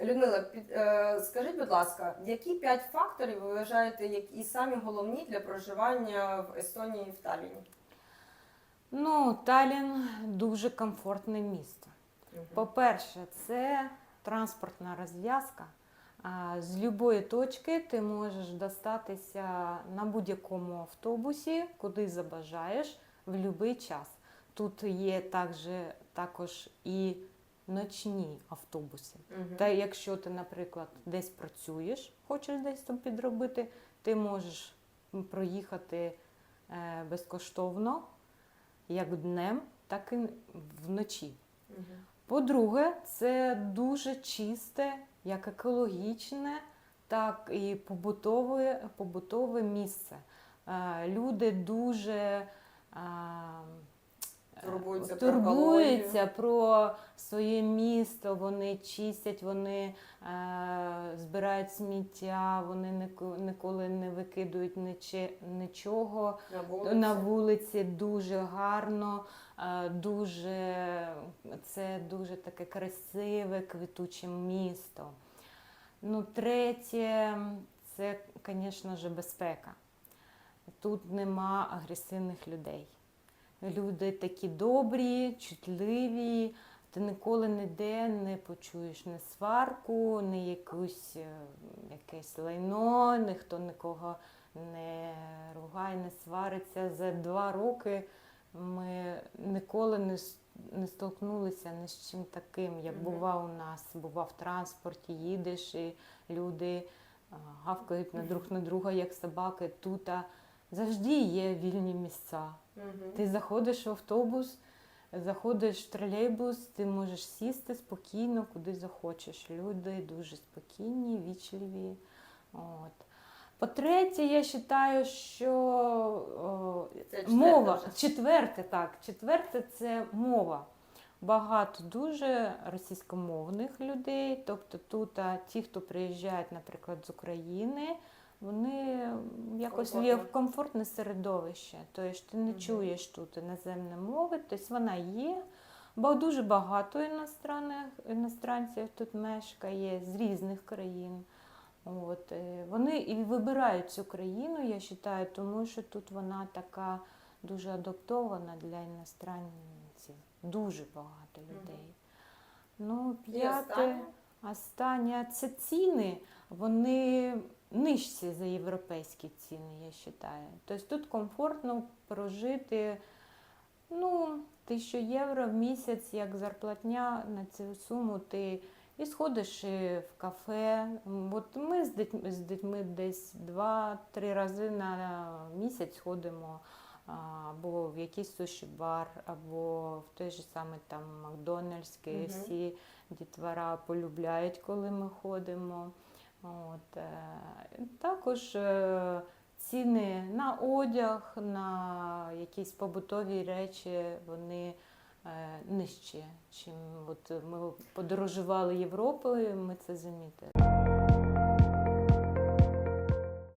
Людмила, під, е, скажіть, будь ласка, які п'ять факторів ви вважаєте, які самі головні для проживання в Естонії в Талліні? Ну, Талін дуже комфортне місто. По-перше, це транспортна розв'язка. А, З будь-якої точки ти можеш достатися на будь-якому автобусі, куди забажаєш, в будь-який час. Тут є також, також і ночні автобуси. Мгм. Та якщо ти, наприклад, десь працюєш, хочеш десь там підробити, ти можеш проїхати е, безкоштовно, як днем, так і вночі. Мгм. По-друге, це дуже чисте, як екологічне, так і побутове, побутове місце. Е, Люди дуже а, Турбуються турбуються про своє місто, вони чистять, вони е, збирають сміття, вони ніколи не викидують ніче- нічого. На вулиці. На вулиці дуже гарно, е, дуже, це дуже таке красиве, квітуче місто. Ну, третє, це, звісно ж, безпека. Тут нема агресивних людей. Люди такі добрі, чутливі. Ти ніколи ніде не почуєш ні сварку, ні якусь, е, якесь лайно, ніхто нікого не ругає, не свариться. За два роки ми ніколи не, не столкнулися ні з чим таким, як бува у нас. Бува в транспорті, їдеш, і люди гавкають на друг на друга, як собаки. Тут а, завжди є вільні місця. Ти заходиш в автобус, заходиш в тролейбус, ти можеш сісти спокійно, куди захочеш. Люди дуже спокійні, вічливі. От. По-третє, я вважаю, що о, Це мова, вже. четверте, так, четверте це мова. Багато дуже російськомовних людей. Тобто тут а, ті, хто приїжджають, наприклад, з України, вони якось є комфортне середовище. Тобто ти не чуєш тут іноземної мови, тобто вона є. Бо дуже багато іностранних, іностранців тут мешкає з різних країн. От, е, вони і вибирають цю країну, я вважаю, тому що тут вона така дуже адаптована для іностранців. Дуже багато людей. Ну, п'яте, останнє це ціни, вони нижчі за європейські ціни, я вважаю. Тобто тут комфортно прожити ну, тисячу євро в місяць, як зарплатня на цю суму ти і сходиш і в кафе. От ми з дітьми, з дітьми десь два-три рази на місяць ходимо або в якийсь суші-бар, або в той же самий там Макдональдс. KFC. Дітвора полюбляють, коли ми ходимо. От, е, також е, ціни на одяг, на якісь побутові речі, вони е, нижчі, чим от ми подорожували Європою, ми це замітили.